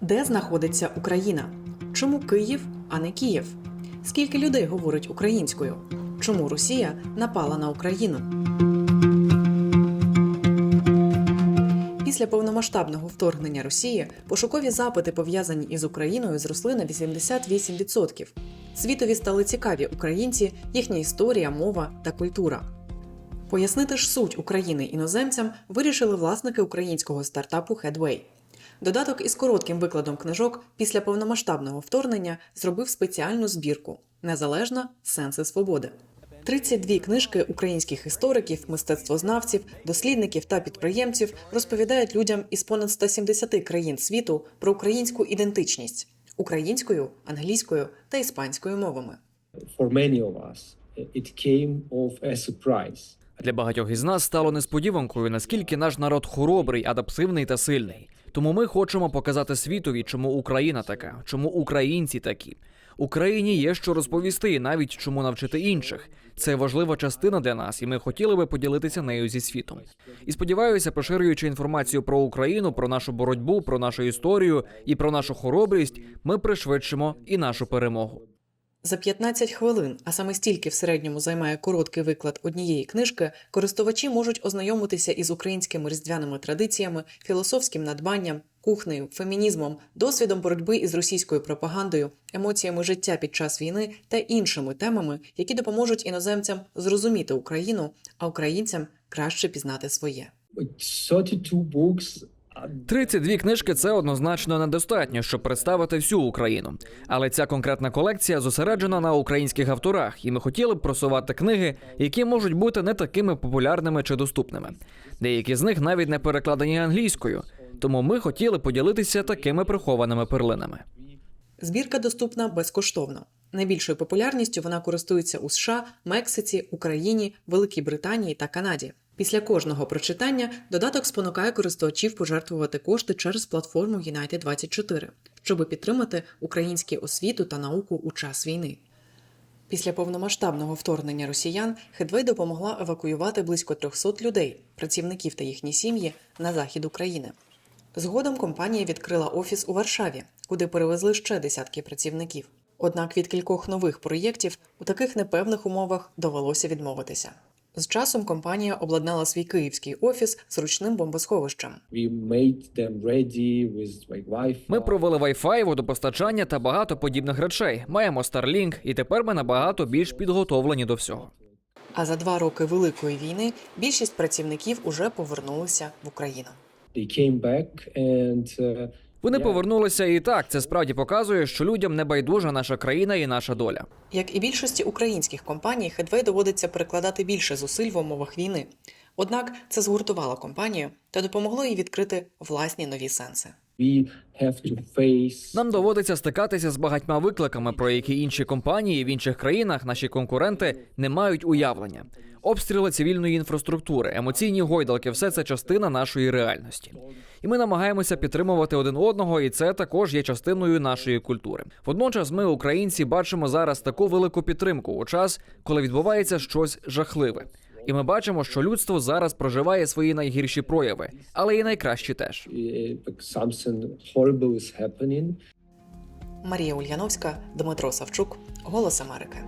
Де знаходиться Україна? Чому Київ, а не Київ? Скільки людей говорить українською? Чому Росія напала на Україну? Після повномасштабного вторгнення Росії пошукові запити, пов'язані із Україною, зросли на 88%. Світові стали цікаві українці, їхня історія, мова та культура. Пояснити ж суть України іноземцям вирішили власники українського стартапу Headway. Додаток із коротким викладом книжок після повномасштабного вторгнення зробив спеціальну збірку Незалежна сенси свободи. 32 книжки українських істориків, мистецтвознавців, дослідників та підприємців розповідають людям із понад 170 країн світу про українську ідентичність українською, англійською та іспанською мовами. for many of us, it came of a surprise. Для багатьох із нас стало несподіванкою, наскільки наш народ хоробрий, адаптивний та сильний. Тому ми хочемо показати світові, чому Україна така, чому українці такі. Україні є що розповісти, і навіть чому навчити інших. Це важлива частина для нас, і ми хотіли би поділитися нею зі світом. І сподіваюся, поширюючи інформацію про Україну, про нашу боротьбу, про нашу історію і про нашу хоробрість, ми пришвидшимо і нашу перемогу. За 15 хвилин, а саме стільки в середньому займає короткий виклад однієї книжки, користувачі можуть ознайомитися із українськими різдвяними традиціями, філософським надбанням, кухнею, фемінізмом, досвідом боротьби із російською пропагандою, емоціями життя під час війни та іншими темами, які допоможуть іноземцям зрозуміти Україну, а українцям краще пізнати своє. 32 books. Uh, 32 книжки це однозначно недостатньо, щоб представити всю Україну. Але ця конкретна колекція зосереджена на українських авторах, і ми хотіли б просувати книги, які можуть бути не такими популярними чи доступними. Деякі з них навіть не перекладені англійською. Тому ми хотіли поділитися такими прихованими перлинами. Збірка доступна безкоштовно. Найбільшою популярністю вона користується у США, Мексиці, Україні, Великій Британії та Канаді. Після кожного прочитання додаток спонукає користувачів пожертвувати кошти через платформу United24, щоб підтримати українську освіту та науку у час війни. Після повномасштабного вторгнення росіян Хедвей допомогла евакуювати близько 300 людей, працівників та їхні сім'ї на захід України. Згодом компанія відкрила офіс у Варшаві, куди перевезли ще десятки працівників. Однак від кількох нових проєктів у таких непевних умовах довелося відмовитися. З часом компанія обладнала свій київський офіс з ручним бомбосховищем. Ми провели Wi-Fi, водопостачання та багато подібних речей. Маємо Starlink, і тепер ми набагато більш підготовлені до всього. А за два роки Великої війни більшість працівників уже повернулися в Україну. They came back and uh, Вони повернулися, і так це справді показує, що людям не байдужа наша країна і наша доля. Як і більшості українських компаній, Хедвей доводиться перекладати більше зусиль в умовах війни. Однак це згуртувало компанію та допомогло їй відкрити власні нові сенси. Нам доводиться стикатися з багатьма викликами, про які інші компанії в інших країнах, наші конкуренти, не мають уявлення. Обстріли цивільної інфраструктури, емоційні гойдалки все це частина нашої реальності. І ми намагаємося підтримувати один одного, і це також є частиною нашої культури. Водночас, ми, українці, бачимо зараз таку велику підтримку у час, коли відбувається щось жахливе. І ми бачимо, що людство зараз проживає свої найгірші прояви, але і найкращі теж. happening. Марія Ульяновська, Дмитро Савчук, Голос Америки.